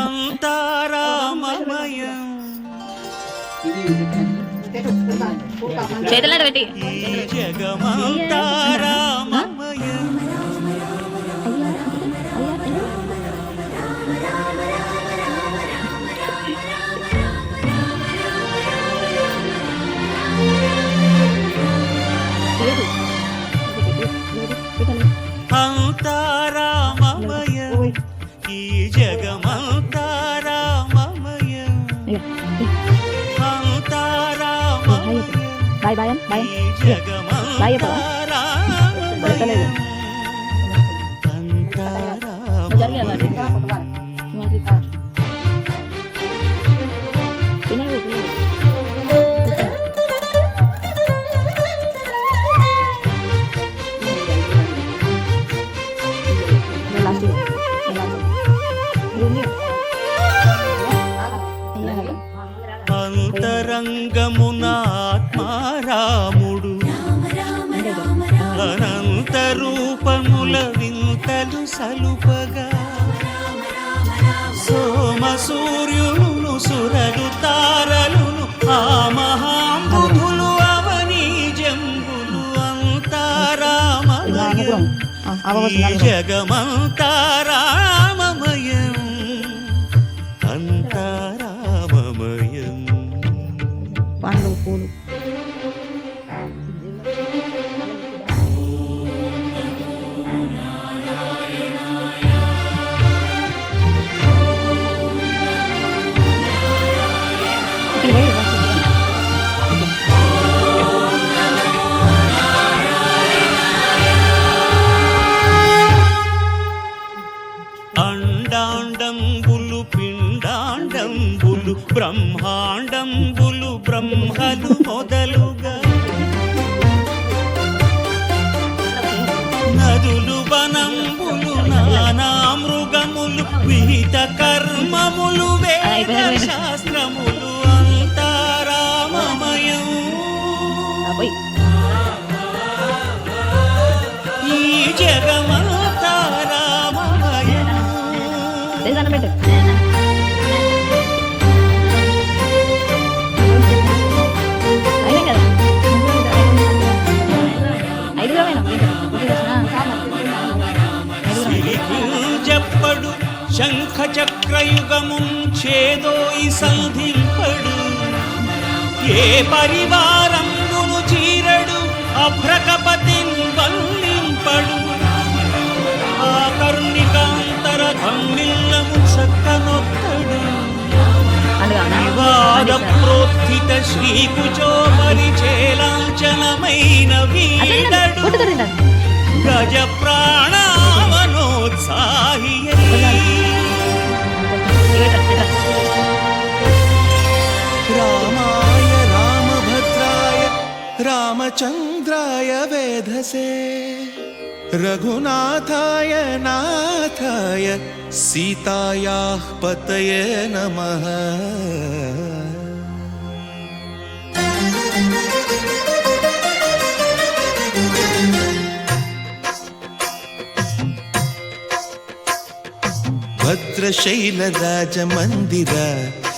అంతారామమయం చేతులాడు పెట్టి ఈ జగమంతారామమయం అంతారామమయం బాయ్ బాయ్ బాయ్. ఈ జగమంతారామమయం అంతారామమయం అనంత రూపముల వింతలు సలుపగా సోమ సూర్యులను సురలు తారలును ఆ మహాంబుధులు అవని జంబులు అంతారామ జగమంతారా పిండాండంబులు బ్రహ్మాండంబులు బ్రహ్మలు మొదలుగా. నదులు వనంబులు నానా మృగములు విహిత కర్మములు వేద శాస్త్రములు శంఖ చక్రయుగము చేదోయి సంధింపడు. ఏ పరివారంబును చీరడు అభ్రకపతిన్ వల్లింపడు. ఆ కరుణికాంతర ధమ్మిల్లము చక్కనొక్కడు. వివాద ప్రోత్థిత శ్రీకుచో పరిచేలాంఛనమైన వీడడు గజ ప్రాణావనోత్సాహి रामचन्द्राय वेधसे। रघुनाथाय नाथाय सीतायाः पतये नमः। भद्रशैलराजमन्दिर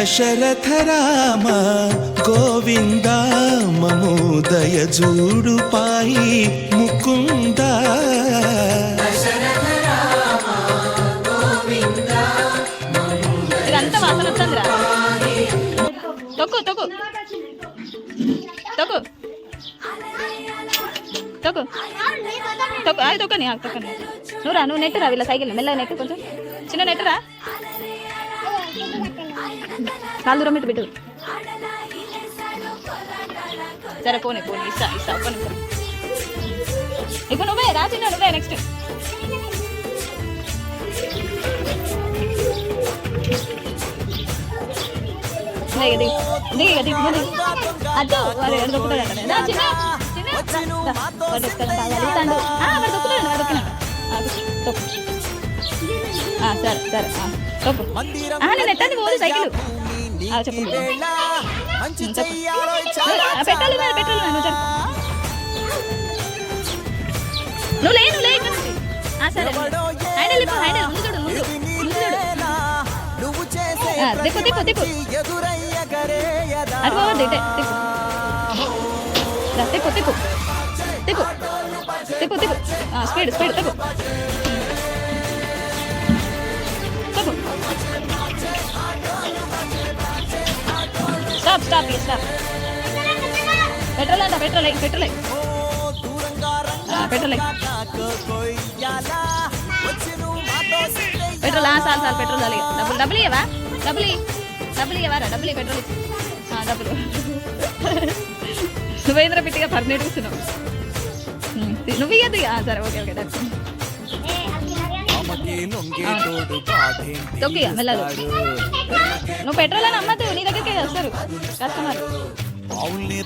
దశరథ రామ గోవింద మమోదయ జూడు పాయి ముకుంద. తొక్కు తొక్కు. తొక్కు. తొక్కు. తొక్కు. అది తొక్కని తొక్కని. నువ్వు రా నువ్వు నెట్టురా వీళ్ళ సైకిల్ మెల్లగా నెట్టు కొంచెం. చిన్న నెట్టురా? కాలు దూరం పెట్టు. పెట్టు సరే పోనీ పోనీ ఇస్తా ఇస్తా పోనీ ఇప్పుడు నువ్వే రా నువ్వే నెక్స్ట్ దిగ దిగ దిగ దిగ అద్దు వాడు ఎక్కడ దొక్కుతాడు అక్కడ చిన్న చిన్న వాడు దొక్కుతాడు బాగా అడుగుతాడు వాడు దొక్కుతాడు వాడు దొక్కినాడు సరే సరే నేను పోదు సైకిల్. చెప్పు. నువ్వు లే నువ్వు లే సరే. ముందు చూడు ముందు ముందు చూడు. తిప్పు ఆ, స్పీడ్ స్పీడ్ తిప్పు స్టాప్ స్టాప్ స్టాప్ పెట్రోల్ అంట petrol petrol petrol petrol sir sir petrol చాలు డబ్బులు డబ్బులు ఇవ్వవా డబ్బులు డబ్బులు ఇవ్వరా డబ్బులు పెట్రోల్ డబ్బులు నువ్వేంద్ర పెట్టిగా పర్మనెంట్ కూర్చున్నావు నువ్వు ఇయ్యదు సరే ఓకే ఓకే డన్ నువ్వు పెట్రోల్ అని అమ్మద్దు నీ దగ్గరికి వస్తారు కస్టమర్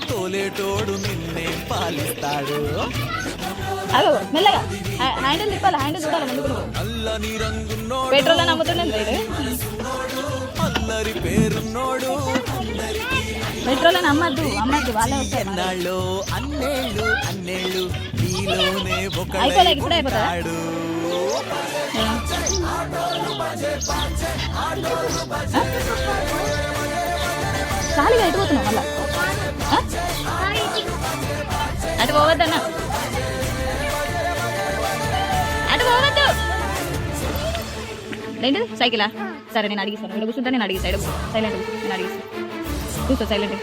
తోలేటోడు నిన్నే పాలిస్తాడు. అదో మెల్లగా. హ్యా- హ్యాండిల్ తిప్పాలి హ్యాండిల్ చూడాలి ముందుకు అల్లని పెట్రోల్ అని అల్లరి పేరున్నోడు. పెట్రోల్ అని అమ్మద్దు అమ్మద్దు వాళ్ళే వస్తారు అన్నేళ్ళు అన్నేళ్ళు నీలోనే అయిపోలే, ఇప్పుడే అయిపోతుందా? ఖాళీగా ఎటు పోతున్నావు మళ్ళా అటు పోవద్దన్నా. అటు పోవద్దు. ఏంటిది? సైకిలా? సరే నేను అడిగిస్తాను ఇక్కడ కూర్చుంటా నేను అడిగి సైడ్ సైలెంట్ నేను అడిగిస్తాను కూర్చో సైలెంట్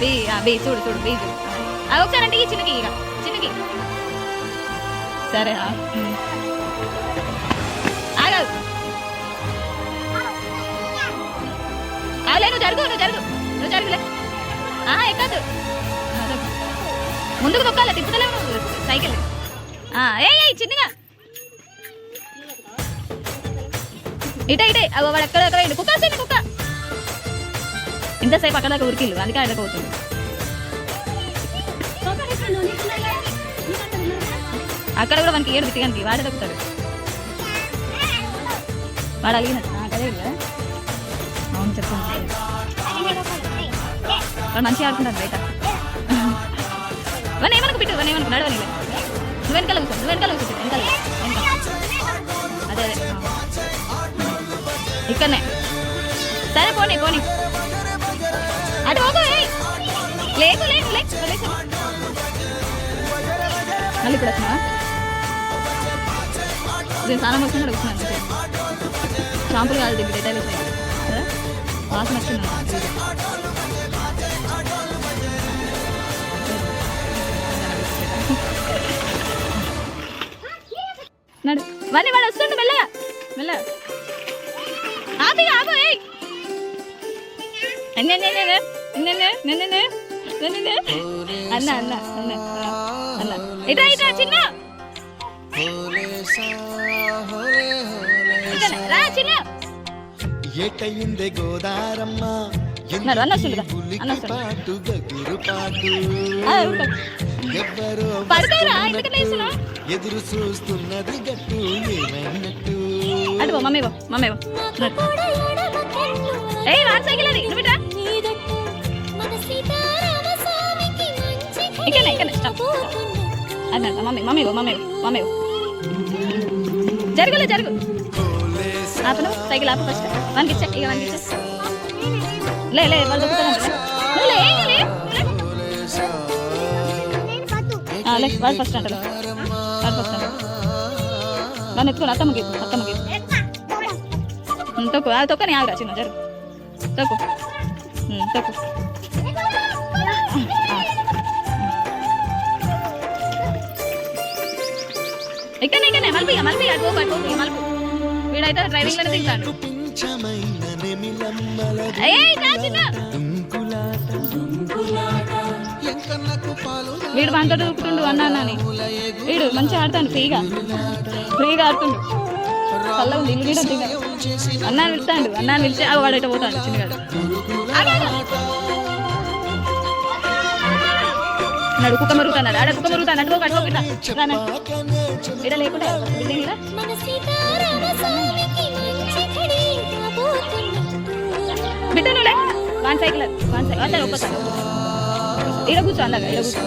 బి ఆ, బి చూడు చూడు బీ చూడు. ఒకసారి అంటే ఈ చిన్నకి ఇక చిన్నకి. సరే ఆ. ఉమ్. ఆగదు నువ్వు జరుగు నువ్వు జరుగు. నువ్వు జరుగులే. ఆ, ఎక్కదు ముందుకు తొక్కాలి తిప్పుతలేవు సైకిల్. ఆ, ఏ ఏయ్ చిన్నగా. ఇటే ఇటే. అగో వాడు ఎక్కడ ఎక్కడ కుక్క వస్తుంది కుక్క. ఇంతసేపు అక్కడ దాకా ఉరికిల్లు అందుకే అక్కడ పోతుంది. అక్కడ కూడా మనకి ఏడు తిట్టడానికి వాడే దక్కుతాడు వాడు అలిగిన అదే కదా. అవును చెప్పండి వాడు మంచిగా ఆడుకుంటాడు బయట. వన్ ఏమనుకు పెట్టు వన్ ఏమనుకు? నడవని నువ్వు వెనకాల కూర్చో. వెనకాల కూర్చో. వెనకాల అదే అదే. ఇక్కడనే. సరే పోనీ పోనీ. అటు లేకు లేకు లేకు లేకు. మళ్ళీ ఇప్పుడు వచ్చినా నేను స్నానం వచ్చినా వచ్చిన అడుగుతున్నాను షాంపులు కాదు దీనికి డేటాలు వస్తాయి కదా వాసన వచ్చింది? నడు. వాడిని వాడు వస్తుండు మెల్లగా. మెల్లగా. ఆపి ఆపు ఏయ్. అన్న అన్న. అన్న అన్న అన్న. చిన్న. రా చిన్న. ఎటయిందే గోదారమ్మ. పాటు గగురు పాటు. ఎవ్వరో ఎదురు చూస్తున్నది గట్టు ఏమైనట్టు మమ్మీ మమ్మీ. ఏయ్ వాడు సైకిల్ అది. నువ్వు ఇట్రా ఇక్కడనే స్టాప్ అన్న మమ్మీ మమ్మీ మమ్మీ మమ్మీ పో. జరుగులే జరుగు. ఆపను సైకిల్ ఆపు ఫస్ట్ వానికి ఇచ్చే ఇక వానికి ఇచ్చే లే లే వాళ్ళు దొక్కుతారంట నువ్వు లే ఇక లే ఆ, లే వాడు ఫస్ట్ అంట వాడు ఫస్ట్ అంట దాన్ని ఎత్తుకోడు అత్తమ్మకి అత్తమ్మకి తొక్కు అది తొక్కని ఆగురా చిన్న జరుగు. తొక్కు. ఉమ్, తొక్కు. అటు అటు వీడైతే డ్రైవింగ్లోనే వీడు మనతో దూకుతుండు అన్న అన్నని. వీడు మంచిగా ఆడుతాడు ఫ్రీగా. ఫ్రీగా ఆడుతుండు. కళ్ళ ఉంది ఇల్లు కూడా దిగా. పిలుస్తాడు అన్నాన్ని పిలిచి ఆ వాడైతే పోతాడు చిన్నగాడు. నడు కుక్క మరుగుతున్నాడు ఆడ కుక్క మరుగుతాడు అటు పోకు, అటు ఇట్లా. రానా. లేకుండా బిల్డింగ్ బిడ్డ నువ్వు లే వన్ సైకిల్ వన్ సైకిల్. అతను ఒక్కసారి ఈడ కూర్చో అందాక ఇక్కడ కూర్చో.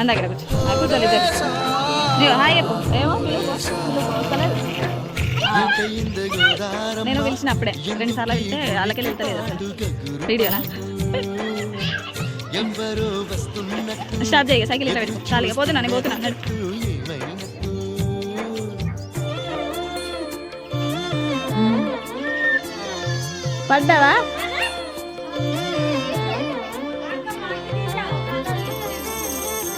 అందాక ఇక్కడ కూర్చో. ఆ కూర్చోలేదు ఇద్దరు. హాయ్ చెప్పు. ఏమో నేను పిలిచినప్పుడే. రెండు సార్లు వెళ్తే వాళ్ళకెళ్ళి వెళ్తలేదు అసలు. వీడియోనా? ఎవ్వరో వస్తున్నట్టు స్టాప్ చేయ సైకిల్ ఇట్లా పెట్టుకో చాలు ఇక పోతున్నా నేను పోతున్నా పడ్డావా?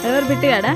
ఎవరు బిట్టుగాడా